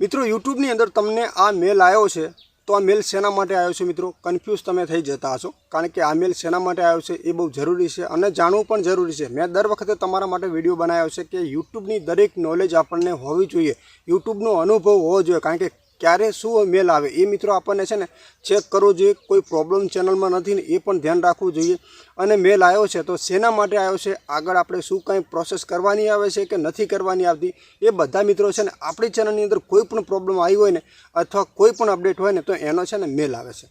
મિત્રો યુટ્યુબની અંદર તમને આ મેલ આવ્યો છે, તો આ મેલ શેના માટે આવ્યો છે મિત્રો? કન્ફ્યુઝ તમે થઈ જતા હશો, કારણ કે આ મેલ શેના માટે આવ્યો છે એ બહુ જરૂરી છે અને જાણવું પણ જરૂરી છે. મેં દર વખતે તમારા માટે વીડિયો બનાવ્યો છે કે યુટ્યુબની દરેક નોલેજ આપણને હોવી જોઈએ. યુટ્યુબનો અનુભવ હોવો જોઈએ, કારણ કે ક્યારે શું મેલ આવે એ મિત્રો આપણને છે ને ચેક કરવો જોઈએ. કોઈ પ્રોબ્લેમ ચેનલમાં નથી ને એ પણ ધ્યાન રાખવું જોઈએ. અને મેલ આવ્યો છે તો શેના માટે આવ્યો છે? આગળ આપણે શું કંઈ પ્રોસેસ કરવાની આવે છે કે નથી કરવાની આવતી? એ બધા મિત્રો છે ને આપણી ચેનલની અંદર કોઈ પણ પ્રોબ્લેમ આવી હોય ને અથવા કોઈ પણ અપડેટ હોય ને તો એનો છે ને મેલ આવે છે.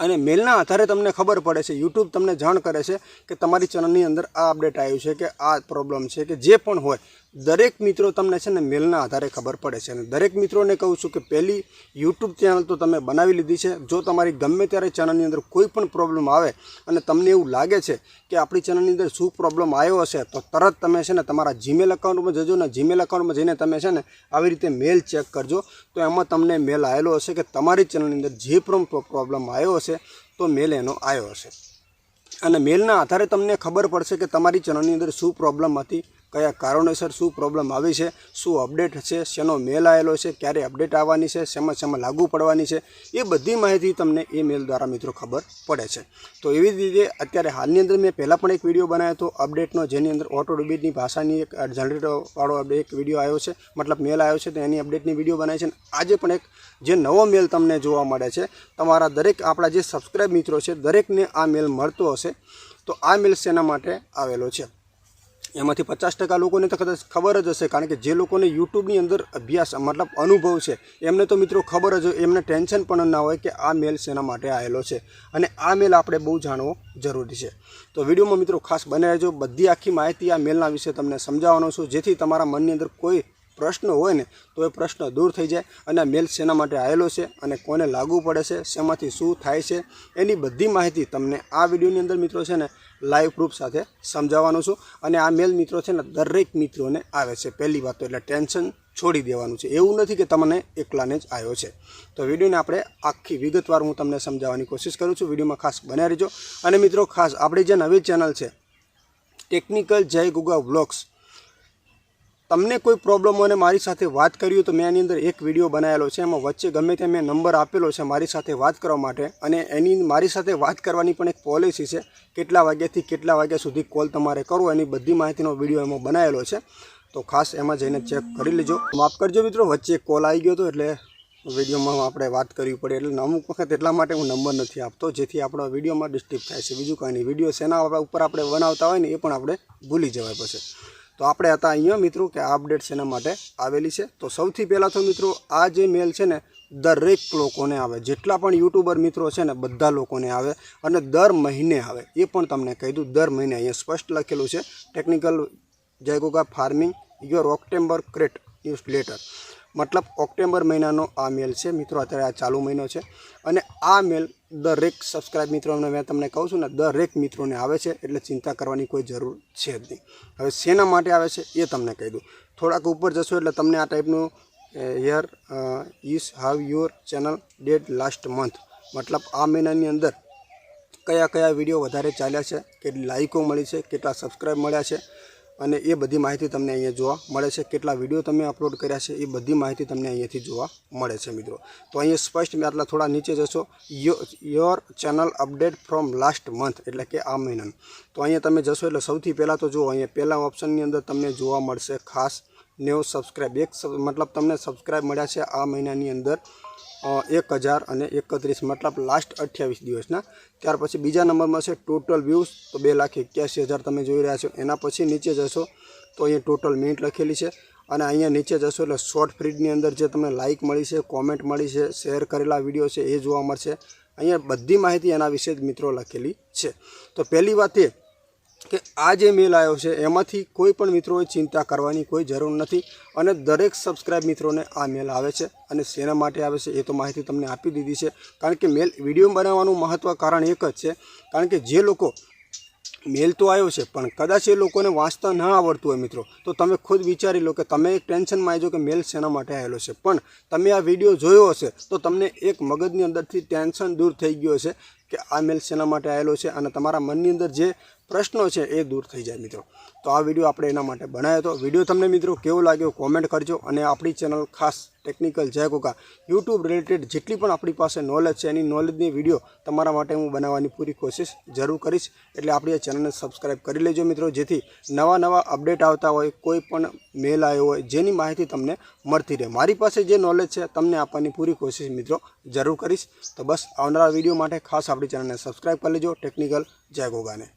અને મેલના આધારે તમને ખબર પડે છે યુટ્યુબ તમને જાણ કરે છે કે તમારી ચેનલની અંદર આ અપડેટ આવ્યું છે કે આ પ્રોબ્લેમ છે કે જે પણ હોય, દરેક મિત્રો તમને છે ને મેલના આધારે ખબર પડે છે. અને દરેક મિત્રોને કહું છું કે પહેલી યુટ્યુબ ચેનલ તો તમે બનાવી લીધી છે. જો તમારી ગમે ત્યારે ચેનલની અંદર કોઈ પણ પ્રોબ્લેમ આવે અને તમને એવું લાગે છે કે આપણી ચેનલની અંદર શું પ્રોબ્લેમ આવ્યો હશે, તો તરત તમે છે ને તમારા જીમેલ અકાઉન્ટમાં જજો ને જીમેલ અકાઉન્ટમાં જઈને તમે છે ને આવી રીતે મેલ ચેક કરજો. તો એમાં તમને મેલ આવેલો હશે કે તમારી ચેનલની અંદર જે પણ પ્રોબ્લેમ આવ્યો હશે તો મેલ એનો આવ્યો હશે. અને મેલના આધારે તમને ખબર પડશે કે તમારી ચેનલની અંદર શું પ્રોબ્લેમ હતી કયા કારણોસર શું પ્રોબ્લેમ આવી છે, શું અપડેટ છે, શેનો મેલ આવેલો છે, ક્યારે અપડેટ આવવાની છે, શેમાં શેમાં લાગુ પડવાની છે, એ બધી માહિતી તમને એ મેલ દ્વારા મિત્રો ખબર પડે છે. તો એવી રીતે અત્યારે હાલની અંદર મેં પહેલાં પણ એક વીડિયો બનાવ્યો હતો અપડેટનો જેની અંદર ઓટો ડુબીટની ભાષાની એક જનરેટરવાળો એક વીડિયો આવ્યો છે, મતલબ મેલ આવ્યો છે, તો એની અપડેટની વીડિયો બનાવી છે આજે પણ એક જે નવો મેલ તમને જોવા મળે છે, તમારા દરેક આપણા જે સબસ્ક્રાઈબ મિત્રો છે, દરેકને આ મેલ મળતો હશે, તો આ મેલ શેના માટે આવેલો છે? એમાંથી પચાસ ટકા લોકોને તો કદાચ ખબર જ હશે, કારણ કે જે લોકોને યુટ્યુબની અંદર અભ્યાસ, મતલબ અનુભવ છે, એમને તો મિત્રો ખબર જ હોય, એમને ટેન્શન પણ ના હોય કે આ મેલ શેના માટે આવેલો છે. અને આ મેલ આપણે બહુ જાણવો જરૂરી છે. તો વિડીયોમાં મિત્રો ખાસ બને રહેજો. બધી આખી માહિતી આ મેલના વિશે તમને સમજાવવાનો છું. જેથી તમારા મનની અંદર કોઈ પ્રશ્ન હોય ને, તો એ પ્રશ્ન દૂર થઈ જાય અને આ મેલ શેના માટે આવેલો છે અને કોને લાગુ પડે છે, શેમાંથી શું થાય છે, એની બધી માહિતી તમને આ વિડીયોની અંદર મિત્રો છે ને લાઈવ પ્રૂફ સાથે સમજાવવાનું છું. અને આ મેલ મિત્રો છે ને, દરેક મિત્રોને આવે છે. પહેલી વાત તો એટલે ટેન્શન છોડી દેવાનું છે. એવું નથી કે તમને એકલાને જ આવ્યો છે. તો વિડીયોને આપણે આખી વિગતવાર હું તમને સમજાવવાની કોશિશ કરું છું. વિડીયોમાં ખાસ બન્યા રહેજો. અને મિત્રો, ખાસ આપણી જે નવી ચેનલ છે, ટેકનિકલ જય ગુગા વ્લોગ્સ તમને કોઈ પ્રોબ્લમ હોય મારી સાથે વાત કરી તો મેં એની અંદર એક વીડિયો બનાવેલો છે. એમાં વચ્ચે ગમે તે મેં નંબર આપેલો છે મારી સાથે વાત કરવા માટે. અને એની મારી સાથે વાત કરવાની પણ એક પોલિસી છે. કેટલા વાગ્યાથી કેટલા વાગ્યા સુધી કોલ તમારે કરવો એની બધી માહિતીનો વીડિયો એમાં બનાવેલો છે. તો ખાસ એમાં જઈને ચેક કરી લેજો. માફ કરજો મિત્રો, વચ્ચે કોલ આવી ગયો હતો એટલે વિડીયોમાં આપણે વાત કરવી પડે. એટલે અમુક વખત એટલા માટે હું નંબર નથી આપતો, જેથી આપણા વિડીયોમાં ડિસ્ટર્બ થાય છે. બીજું કાંઈ નહીં. વીડિયો શેના ઉપર આપણે બનાવતા હોય ને એ પણ આપણે ભૂલી જવાય પછી. તો આપણે હતા અહીંયા મિત્રો કે આ અપડેટ છે એના માટે આવેલી છે. તો સૌથી પહેલાં તો મિત્રો આ જે મેલ છે ને દરેક લોકોને આવે. જેટલા પણ યુટ્યુબર મિત્રો છે ને બધા લોકોને આવે અને દર મહિને આવે. એ પણ તમને કહી દઉં, દર મહિને અહીંયા સ્પષ્ટ લખેલું છે. Technical જયગોગા farming your October create news letter મતલબ ઓક્ટોબર મહિનાનો આ મેલ છે. મિત્રો, અત્યારે આ ચાલુ મહિનો છે અને આ મેલ દરેક સબસ્ક્રાઇબ મિત્રોને મેં તમને કહું છું ને, દરેક મિત્રોને આવે છે એટલે ચિંતા કરવાની કોઈ જરૂર છે જ નહીં. હવે શેના માટે આવે છે એ તમને કહી દઉં. થોડાક ઉપર જશો એટલે તમને આ ટાઈપનું year is how your channel date last month મતલબ આ મહિનાની અંદર કયા કયા વીડિયો વધારે ચાલ્યા છે, કેટલી લાઇકો મળી છે, કેટલા સબસ્ક્રાઇબ મળ્યા છે અને એ બધી માહિતી તમને અહીંયા જોવા મળે છે. કેટલા વીડિયો તમે અપલોડ કર્યા છે એ બધી માહિતી તમને અહીંયાથી જોવા મળે છે મિત્રો. તો અહીંયા સ્પષ્ટ મેં આટલા થોડા નીચે જશો. Your channel update from last month, એટલે કે આ મહિનાનું. તો અહીંયા તમે જશો એટલે સૌથી પહેલાં તો જુઓ, અહીંયા પહેલાં ઓપ્શનની અંદર તમને જોવા મળશે ખાસ નેવું સબસ્ક્રાઈબ એક મતલબ તમને સબસ્ક્રાઈબ મળ્યા છે આ મહિનાની અંદર. એક હજાર અને એકત્રીસ, મતલબ લાસ્ટ અઠ્યાવીસ દિવસના. ત્યાર પછી બીજા નંબરમાં છે ટોટલ વ્યૂઝ તો બે લાખ એક્યાસી હજાર તમે જોઈ રહ્યા છો. એના પછી નીચે જશો, તો અહીંયા ટોટલ મિનિટ લખેલી છે. અને અહીંયા નીચે જશો એટલે શોર્ટ ફ્રીડની અંદર જે તમને લાઇક મળી છે કોમેન્ટ મળી છે શેર કરેલા વીડિયો છે, એ જોવા મળશે. અહીંયા બધી માહિતી એના વિશે જ મિત્રો લખેલી છે. તો પહેલી વાત એ કે આ જે મેલ આવ્યો છે, એમાંથી કોઈ પણ મિત્રોએ ચિંતા કરવાની કોઈ જરૂર નથી અને દરેક સબસ્ક્રાઇબ મિત્રોને આ મેલ આવે છે અને શેના માટે આવે છે એ તો માહિતી તમને આપી દીધી છે. કારણ કે મેલ વીડિયો બનાવવાનું મહત્ત્વ કારણ એક જ છે. કારણ કે જે લોકો મેલ તો આવ્યો છે, પણ કદાચ એ લોકોને વાંચતા ન આવડતું હોય મિત્રો. તો તમે ખુદ વિચારી લો કે તમે એક ટેન્શનમાં આવી કે મેલ શેના માટે આવેલો છે. પણ તમે આ વીડિયો જોયો હશે, તો તમને એક મગજની અંદરથી ટેન્શન દૂર થઈ ગયું હશે કે આ મેલ શેના માટે આવેલો છે અને તમારા મનની અંદર જે પ્રશ્નો છે એ દૂર થઈ જાય મિત્રો. તો આ વીડિયો આપણે એના માટે બનાવ્યો હતો. વીડિયો તમને મિત્રો કેવો લાગ્યો કોમેન્ટ કરજો અને આપણી ચેનલ ખાસ ટેકનિકલ જય કોકા યુટ્યુબ રિલેટેડ જેટલી પણ આપણી પાસે નોલેજ છે, એની નોલેજની વીડિયો તમારા માટે હું બનાવવાની પૂરી કોશિશ જરૂર કરીશ. એટલે આપણી આ ચેનલને સબસ્ક્રાઈબ કરી લેજો મિત્રો. જેથી નવા નવા અપડેટ આવતા હોય, કોઈ પણ મેલ આવ્યો હોય, જેની માહિતી તમને મળતી રહે. મારી પાસે જે નોલેજ છે, તમને આપવાની પૂરી કોશિશ મિત્રો જરૂર કરીશ. તો બસ આવનારા વીડિયો માટે ખાસ આપણી ચેનલને સબસ્ક્રાઈબ કરી લેજો. ટેકનિકલ જય ગોગાને.